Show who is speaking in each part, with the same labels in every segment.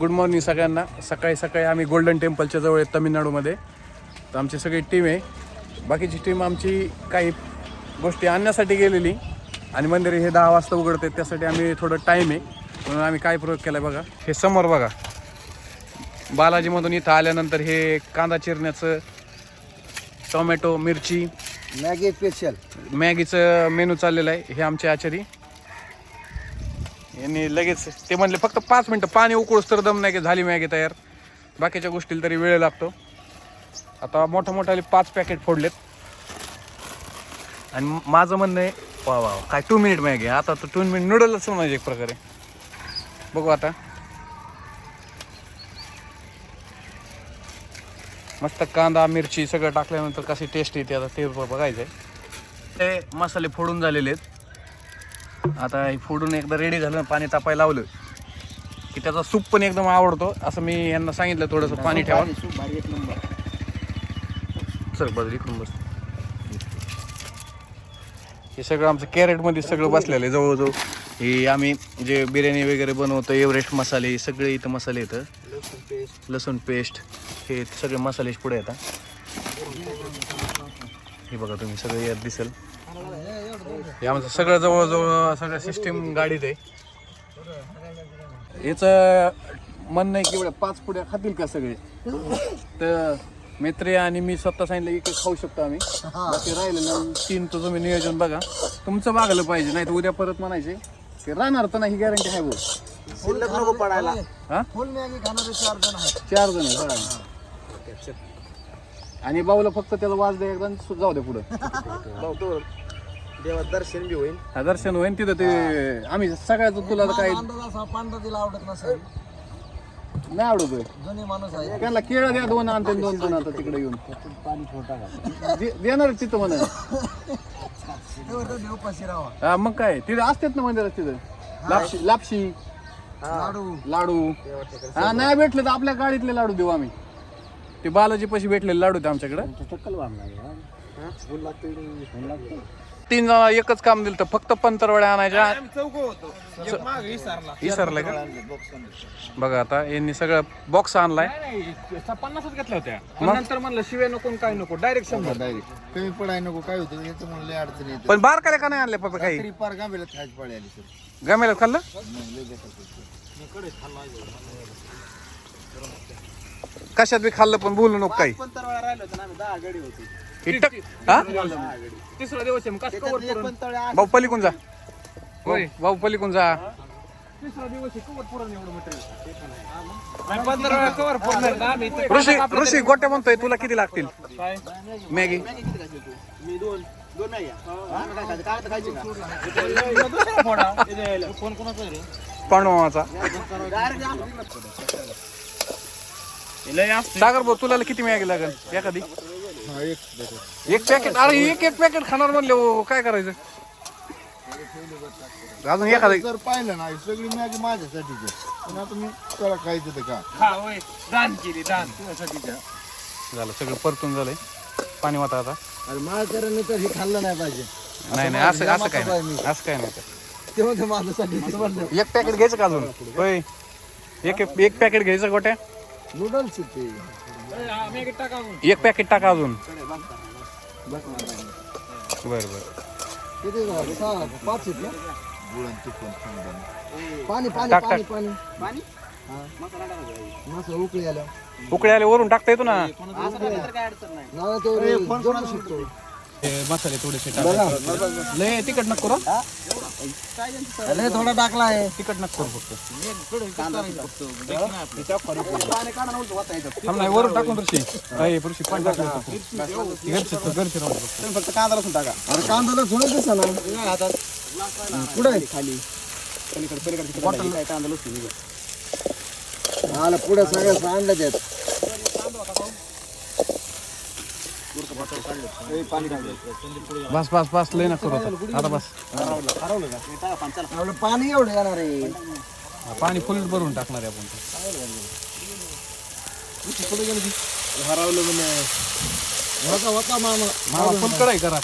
Speaker 1: Good morning सगळ्यांना. सकाळी सकाळी आम्ही गोल्डन टेम्पलच्या जवळ आहे तमिळनाडूमध्ये. तर आमची सगळी टीम आहे. बाकीची टीम आमची काही गोष्टी आणण्यासाठी गेलेली. आणि मंदिर हे दहा वाजता उघडते त्यासाठी आम्ही थोडं टाईम आहे. म्हणून आम्ही काय प्रयोग केला बघा. हे समोर बघा. बालाजीमधून इथं आल्यानंतर हे कांदा चिरण्याचं टोमॅटो मिरची
Speaker 2: मॅगी स्पेशल
Speaker 1: मॅगीचं मेनू चाललेलं आहे. हे आमचे आचारी. यांनी लगेच ते म्हणले फक्त पाच मिनटं पाणी उकळूस तर दम नाही की झाली मॅगी तयार. बाकीच्या गोष्टीला तरी वेळ लागतो. आता मोठ्या मोठ्याले पाच पॅकेट फोडलेत. आणि माझं म्हणणं आहे वा वा काय टू मिनिट मॅगी आता तर टू मिनिट नूडलच म्हणजे एक प्रकारे. बघू आता. मस्त कांदा मिरची सगळं टाकल्यानंतर कशी टेस्ट येते आता ते बघायचं आहे ते मसाले फोडून झालेले आहेत. आता हे फोडून एकदा रेडी झालं पाणी तापायला लावलं की त्याचा सूप पण एकदम आवडतो. असं मी यांना सांगितलं थोडंसं पाणी ठेवा. सर बदल इकडून बस. हे सगळं आमचं कॅरेटमध्ये सगळं बसलेलं आहे जवळजवळ. हे आम्ही जे बिर्याणी वगैरे बनवतो एव्हरेस्ट मसाले हे सगळे इथं मसाले येतं
Speaker 2: लसूण पेस्ट.
Speaker 1: लसूण पेस्ट हे सगळे मसाले पुढे येतात हे बघा तुम्ही सगळे यात दिसेल. हे आमचं सगळं जवळजवळ सगळं सिस्टीम गाडीत आहे. याचं म्हणणं आहे की एवढ्या पाच पुड्या खातील का सगळे? तर मित्र आणि मी स्वतः सांगितलं एक खाऊ शकतो आम्ही. बाकी राहिलेलं तीन तर तुम्ही नियोजन बघा. तुमचं मागलं पाहिजे नाही तर उद्या परत म्हणायचे की राहणार तर नाही गॅरंटी आहे भाऊ.
Speaker 2: शिल्लक नको पडायला.
Speaker 1: हा?
Speaker 2: फुल मॅगी खाणारे चार जण
Speaker 1: चार जण आहे आणि बाऊला फक्त त्याला वाज द्या एकदा जाऊ दे पुढं.
Speaker 2: देवा दर्शन बी होईल
Speaker 1: हा, दर्शन होईन तिथं ते आम्ही सगळ्याचं तुला तर काही
Speaker 2: अंदाज असा पांढरा तिला आवडत नसेल.
Speaker 1: नाही आवडतोय
Speaker 2: जुनी माणूस आहे.
Speaker 1: त्यांना केळं द्या दोन आणते दोन दोन आता तिकडे येऊन.
Speaker 2: पाणी छोटा
Speaker 1: दे- देणार तिथं म्हणा.
Speaker 2: देव पाशी राहा
Speaker 1: हा मग काय? तिथे असतात ना मंदिरात तिथं? लापशी लापशी.
Speaker 2: लाडू.
Speaker 1: लाडू. हा नाही भेटले तर आपल्या गाडीतले लाडू देऊ आम्ही. ते बालाजी पशी भेटलेले लाडू ते आमच्याकडे. तीन जण एकच काम दिलं तर फक्त पंतरवड्या आणायच्या. विसरलं. का? बघा आता यांनी सगळं बॉक्स आणलाय. पन्नासच घेतल्या होत्या. नंतर म्हणलं शिव्या नको काय नको. डायरेक्ट शंभर.
Speaker 2: डायरेक्ट कमी पडाय नको काय होतं याचं म्हणलं अडचण
Speaker 1: पण बारकाले का नाही आणले पप्पा काही?
Speaker 2: तरी पार गांबीला खायची पाळी आली सर.
Speaker 1: गमेला खाल्लं? कशात बी खाल्लं पण बोलू नको काही.
Speaker 2: पंतरवाळा राहिलो होतं ना आम्ही दहा गाडी होती.
Speaker 1: टक हा?
Speaker 3: तिसरा दिवस आहे मग कसं
Speaker 1: भाऊ जा? भाऊ पलीकडून जा?
Speaker 3: तिसरा दिवस आहे कवर पुरण एवढं मटेरियल पंधरा वेळा कवर पुरणार ना आम्ही? इथं
Speaker 1: ऋषी ऋषी गोट्या म्हणतोय तुला किती लागतील?
Speaker 3: काय?
Speaker 1: मॅगी.
Speaker 2: मी दोन दोन मॅग्या हा? काय खायचं? काय तर खायची का?
Speaker 3: दुसरा फोडा. इथे फोन कोणाचा आहे रे?
Speaker 1: पांडवाचा
Speaker 3: लय
Speaker 1: सागर भाऊ तुला किती मॅगी लागेल? एखादी? एक पॅकेट अरे एक एक पॅकेट खाणार म्हणले हो, काय करायचं? अजून एखादं
Speaker 4: जर पाहिलं ना ही सगळी मॅगी माझ्यासाठीच आहे पण आता मी त्याला खायचं ते का
Speaker 3: हा होय. दान केली दान.
Speaker 1: झालं सगळं परतून झालंय. पाणी वाटा आता.
Speaker 2: अरे माळकऱ्यांनी तर हे खाल्लं नाही पाहिजे.
Speaker 1: नाही नाही असं असं काय नाही. असं काय नाही
Speaker 2: ते म्हणते माझ्यासाठी
Speaker 1: एक पॅकेट घ्यायचं का अजून? होय. एक एक पॅकेट घ्यायचं गोट्या?
Speaker 2: नूडल्स ते.
Speaker 3: मॅगी टाका
Speaker 1: एक पॅकेट टाका अजून. बर बर.
Speaker 2: उकळी आल्या.
Speaker 1: उकळे आले वरून टाकता येतो ना? मसाले थोडेसे लय तिकट नको करू.
Speaker 2: अरे थोडा टाकला आहे.
Speaker 1: तिकट नको करू फक्त. थांब नाही वरून टाकून ऋषी अय ऋषी पाणी टाकलं होतं. घरचे घरचे राहू दे फक्त.
Speaker 2: कांदा लसूण टाका. अरे कांदा लसूण दिसा ना? पुढे खाली. बॉटल कांदा लसूण आला पुढे सगळं आणलं त्यात.
Speaker 1: बस बस बस लय नको करू आता. आता बस.
Speaker 2: आपलं पाणी एवढं येणार आहे.
Speaker 1: हा, पाणी फुल भरून टाकणार आहे आपण ते.
Speaker 2: हरवलं म्हणे होता होता मामा.
Speaker 1: मामा फुल कढाई करा.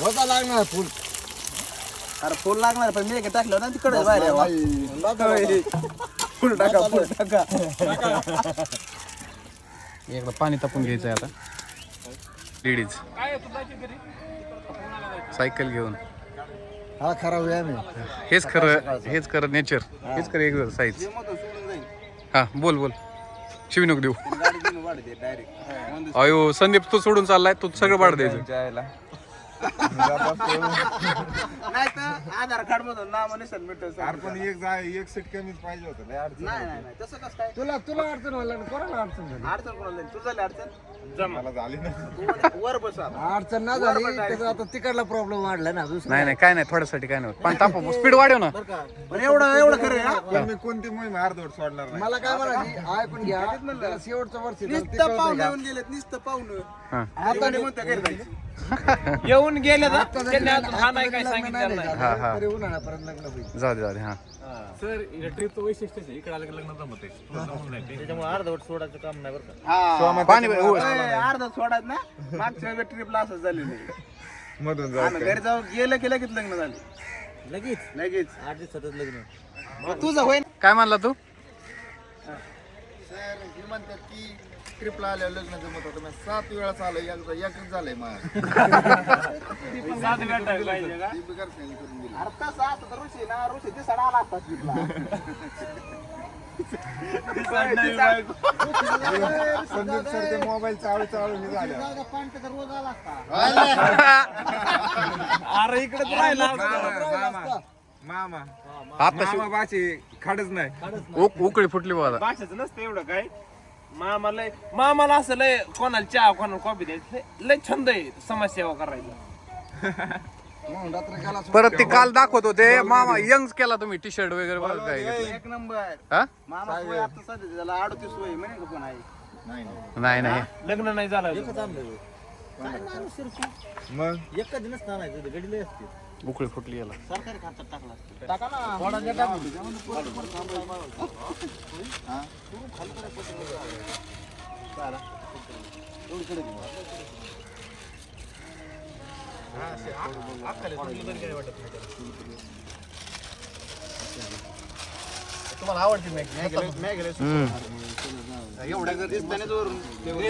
Speaker 2: होता लागणार फुल. अरे फुल लागणार पण मी टाकलं ना तिकडे बाहेर फुल टाका फुल टाका.
Speaker 1: एकदा पाणी तापून घ्यायचं आहे आता. लेडीज. सायकल घेऊन.
Speaker 2: हा खरा व्यायाम आहे.
Speaker 1: हेच खरं हेच खरं नेचर. हेच खरं एक्झरसाइज हा बोल बोल. शिवी नको देऊ. अयो संदीप तू सोडून चाललाय? तू सगळं बाड द्यायचं
Speaker 3: नाही तर आधार कार्ड मधून नाव आणि सबमिट
Speaker 4: अरे पण एक जा एक सीट कमीच पाहिजे होतं लय अडचण
Speaker 3: नाही नाही नाही. तसं कसं काय?
Speaker 2: तुला तुला अडचण व्हायला कोणाला अडचण झाली?
Speaker 3: अडचण कोणाला नाही. तुझं झाली अडचण?
Speaker 4: मला झाली ना
Speaker 3: तू वर बस आता.
Speaker 2: अडचण ना झाली त्याचा आता तिकडला प्रॉब्लेम वाढला ना दुसरा.
Speaker 1: नाही नाही काय नाही थोड्यासाठी काय नाही. पण तापव स्पीड वाढव ना.
Speaker 3: पण एवढं एवढं खरं आहे, हा?
Speaker 4: पण मी कोणती मोहीम अर्धवट सोडणार नाही.
Speaker 2: मला काय म्हणाली ऐकून घ्या. त्याला शेवटचं वर्ष आहे, त्याला ते
Speaker 3: नुसतं
Speaker 2: कळतंय
Speaker 3: पाहुणं
Speaker 2: का?
Speaker 3: येऊन गेलेत नुसतं पाहुणं.
Speaker 1: हा.
Speaker 3: आता नाही म्हणतं घरी जायचं.
Speaker 5: येऊन गेले त्यांनी अजून हा नाही काय सांगितलं.
Speaker 1: हा, हा.
Speaker 2: तरी उन्हाळ्यापर्यंत लग्न होईल.
Speaker 1: जाऊ दे जाऊ दे हा.
Speaker 6: सर ट्रिपचं वैशिष्ट्यच आहे इकडे आलं की लग्न जमत आहे.
Speaker 5: त्याच्यामुळे अर्धवट सोडायचं काम नाही बरं का.
Speaker 3: हा.
Speaker 1: पाणी
Speaker 3: ए, अर्धा सोडायचं ना मागच्या ट्रिपला झालेलं आम्ही घरी जाऊन गेलं की लगेच लग्न झालं.
Speaker 5: लगेच?
Speaker 3: लगेच.
Speaker 5: आठ दिवसातच लग्न.
Speaker 3: तुझं होय
Speaker 1: काय म्हणला तू?
Speaker 4: सर हे म्हणतात की ट्रिपला आल्यावर लग्न जमत होतं. मी सात वेळा चालू एकदा एकच झालंय माझं ती बिगर करून दिली. संदीप सर ते मोबाईल चालू चालू हे झालं.
Speaker 5: अरे इकडे राहिला
Speaker 4: मामा
Speaker 1: आता
Speaker 4: मामा. बाची खाडच नाही.
Speaker 1: उक- उकळी फुटली बघा
Speaker 5: भाषाचं नसतं एवढं काय मामाला मामाला असं लय कोणाला चहा कोणाला कॉफी द्यायचं लय- लय छंद आहे समाजसेवा
Speaker 2: रात्री गेला
Speaker 1: परत ते काल दाखवत होते मामा यंग केला तुम्ही टी शर्ट वगैरे बघा काय घेतलं.
Speaker 3: एक नंबर.
Speaker 1: हा?
Speaker 3: मामा वय आता सध्या त्याला अडतीस म्हणे का आहे
Speaker 4: नाही नाही.
Speaker 5: लग्न नाही झालं अजून.
Speaker 4: मग?
Speaker 5: एका दिनच नाही गडीला असते
Speaker 1: उकळी फुटली याला.
Speaker 3: सरकारी खर्चात टाकला
Speaker 1: तुम्हाला आवडते
Speaker 3: एवढ्या गर्दीत त्यानेच वरून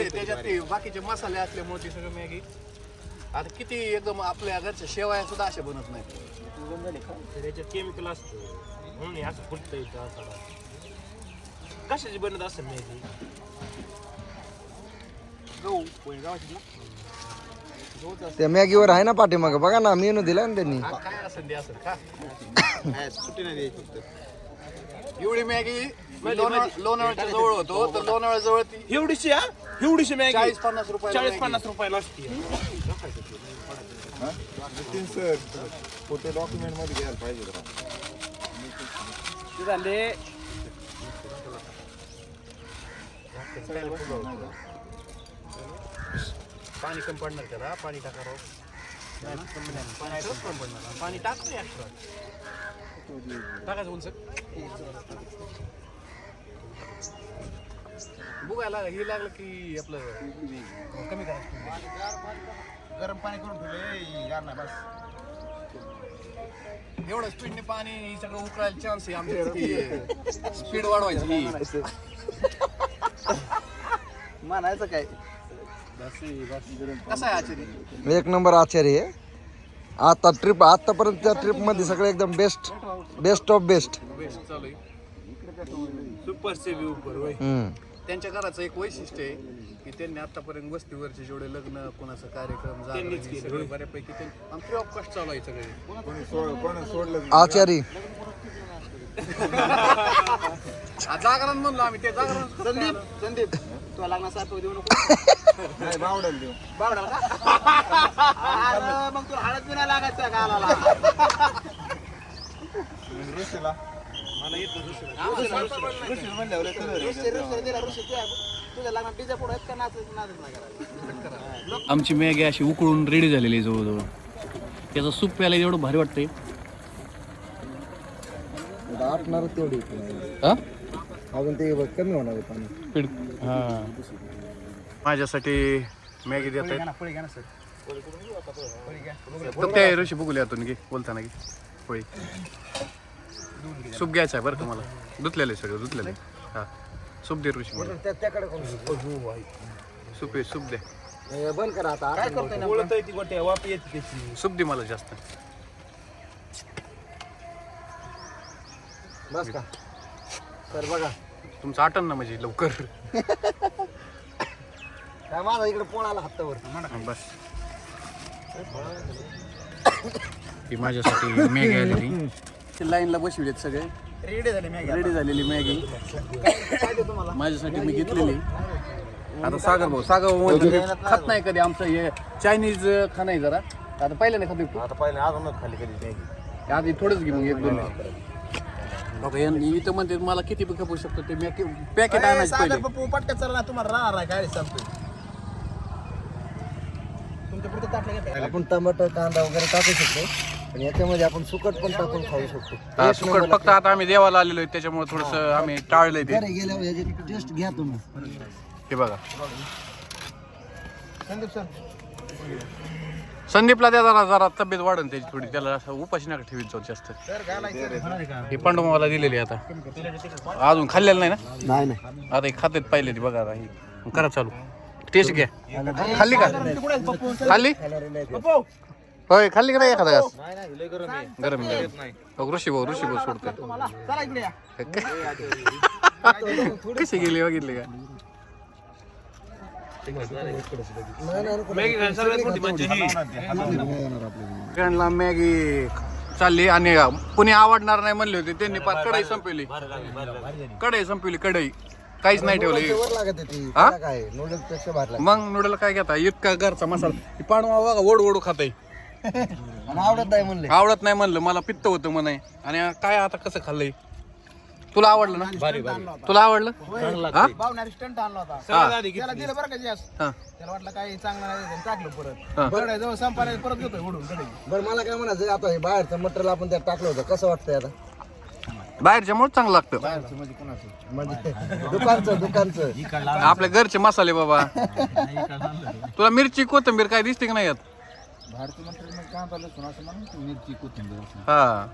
Speaker 1: त्याच्यात ते बाकीचे मसाले असल्यामुळे ती सगळं मॅगी. आता किती एकदम आपल्या घरच्या शेवाया सुद्धा अशा बनत नाही
Speaker 5: त्याच्यात केमिकल असतं. म्हणून हे असं फुटतं इथं असं कशाची बनत असेल नाही
Speaker 3: गहू होय, गावाची ना?
Speaker 2: त्या मॅगीवर आहे ना पाठीमागं. बघा ना मेनू दिला ना त्यांनी.
Speaker 1: काय असेल ते असेल का
Speaker 3: काय, सुट्टी नाही द्यायची फक्त.
Speaker 1: एवढी मॅगी लोणावळा- लोणावळ्याच्या जवळ होतो तर लोणावळ्या जवळ ती
Speaker 5: एवढीशी हा? एवढीशी मॅगी?
Speaker 1: चाळीस पन्नास रुपये
Speaker 5: चाळीस पन्नास रुपयाला असते.
Speaker 4: नितीन सर फोटो डॉक्युमेंटमध्ये घ्यायला पाहिजे होता.
Speaker 5: ते झाले.
Speaker 1: पाणी कमी पडणार त्याला. पाणी टाकावं पाणी टाक एक्स्ट्रा टाकायचं उंच बघायला हे लागलं की आपलं कमी करायचं
Speaker 3: गरम पाणी करून ठेवले गार नाही बस.
Speaker 1: एवढं स्पीडने पाणी सगळं उकळायला चान्स आहे आमच्या स्पीड वाढवायची. ही
Speaker 3: म्हणायचं काय?
Speaker 1: कसं आहे आचार्य
Speaker 2: एक नंबर आचार्य आहे. आता ट्रिप आतापर्यंत ट्रिपमध्ये सगळं एकदम best best of best
Speaker 1: best
Speaker 5: super से भी ऊपर होय.
Speaker 1: त्यांच्या घराचं एक वैशिष्ट्य आहे की त्यांनी आतापर्यंत वस्तीवरचे जेवढे लग्न कोणाचा कार्यक्रम सगळे बऱ्यापैकी त्यांनी फ्री ऑफ कॉस्ट चालू आहे सगळे.
Speaker 2: आचारी.
Speaker 1: आ, जागरण म्हणलो आम्ही ते जागरण
Speaker 3: संदीप संदीप तुला लागणार सारखं देऊ नको.
Speaker 4: नाही देऊ.
Speaker 3: बावडाल का? अरे, मग तुला हळद बी नाही लागायचं गालाला
Speaker 4: ऋषीला?
Speaker 3: का नाही
Speaker 6: आमची मॅगी अशी उकळून रेडी झालेली आहे जवळजवळ. त्याचं सूप प्यायला एवढं भारी वाटतंय.
Speaker 2: आटणार तेवढी.
Speaker 1: हा?
Speaker 2: अजून ते कमी होणार आहे पाणी.
Speaker 1: हा. माझ्यासाठी मॅगी देत ते ऋषी बघूया यातून घे बोलताना घे होय. सूप घ्यायचं आहे बरं का मला. धुतलेलं आहे सगळं धुतलेलं आहे. हा. सूप दे ऋषी मला.
Speaker 2: त्याकडे कोण
Speaker 1: सूप आहे सूप दे.
Speaker 2: हे बंद करा आता काय करतोय
Speaker 5: बोलतोय ती गोटे वापी येते त्याची.
Speaker 1: सूप दे मला जास्त.
Speaker 2: बस का? तर बघा.
Speaker 1: तुमचं आटन ना म्हणजे लवकर.
Speaker 2: काय माझा इकडे पोण आला हातावर.
Speaker 1: बस. ही माझ्यासाठी मॅगी आलेली लाईनला बसविलेत सगळे.
Speaker 4: रेडी झाली मॅगी
Speaker 1: रेडी झालेली मॅगी माझ्यासाठी मी घेतलेली. आता सागर भाऊ सागर भाऊ म्हणतो मी खात नाही कधी आमचं हे चायनीज खाणं आहे जरा. आता पहिल्यांदा खातो तू.
Speaker 2: आता पहिले अजूनच खाली कधी मॅगी
Speaker 1: आधी थोडंच घे मग एक दोन. बघा यांनी इथं म्हणते मला किती बी खपू शकतो ते पॅकेट आणायचं पहिले.
Speaker 4: पप्पू पटकन चला ना तुम्हाला राहणार आहे गाडी घेताय
Speaker 2: आपण टमाटर कांदा वगैरे टाकू शकतो. पण याच्यामध्ये आपण सुकट पण टाकून खाऊ शकतो.
Speaker 1: हा, सुकट फक्त आता आम्ही देवाला आलेलो आहे त्याच्यामुळे थोडस आम्ही टाळलंय ते.
Speaker 2: घरी गेल्यावर याची टेस्ट घ्या तुम्ही.
Speaker 1: हे बघा.
Speaker 4: संदीप सर.
Speaker 1: संदीपला त्या जरा जरा तब्येत वाढन त्याची थोडी त्याला असं उपाशी नका ठेवीत जाऊ जास्त.
Speaker 4: सर घालायचं
Speaker 1: हे पांडुमाला दिलेली आहे आता. अजून खाल्लेलं नाही ना?
Speaker 2: नाही नाही.
Speaker 1: आता हे खातेत पाहिले ती बघा आता ही. करा चालू. टेस्ट घ्या. खाल्ली का? खाल्ली? होय खाल्ली का नाही एखादा घास? गरम आहे, गरम हो, ऋषी भाऊ ऋषी भाऊ सोडतोय.
Speaker 4: चला इकडे या.
Speaker 1: कशी गेली बघितली का?
Speaker 5: मॅगी ही
Speaker 1: सगळ्यांना चालली आणि कुणी आवडणार नाही म्हणले होते त्यांनी पार कढई संपवली. कढई संपवली कढई. काहीच नाही ठेवली.
Speaker 2: वर लागत आहे ती
Speaker 1: हा?
Speaker 2: त्याला काय? नूडल्सपेक्षा भारी लागते.
Speaker 1: मग नूडल काय घेता? इतका घरचा मसाला. पाणवा बघा ओढ ओढू खाताय.
Speaker 2: आणि आवडत नाही म्हणले.
Speaker 1: आवडत नाही म्हणलं मला पित्त होतं म्हणे. आणि काय आता कसं खाल्लंय? तुला आवडलं ना? तुला आवडलं? हा?
Speaker 4: भावणारी स्टंट आणला होता.
Speaker 1: हा.
Speaker 4: त्याला दिलं बरं का जास्त
Speaker 1: हा.
Speaker 4: त्याला वाटलं काही चांगलं नाही आणि टाकलं
Speaker 1: हा.
Speaker 4: परत बरं जवळ संपायला परत घेतोय उडून कडे
Speaker 2: बरं मला काय म्हणायचं आता हे बाहेरचं मटेरियल आपण त्यात टाकलं होतं कसं वाटतंय आता?
Speaker 1: बाहेरच्या मुळे चांगलं लागतं.
Speaker 2: म्हणजे दुकानचं दुकानचं.
Speaker 1: आपल्या घरचे मसाले बाबा. तुला मिरची कोथिंबीर काय दिसते की नाही यात?
Speaker 4: भारतीय मंत्री कांदा सुना असं म्हणून मिरची कोथिंबीर
Speaker 1: हा.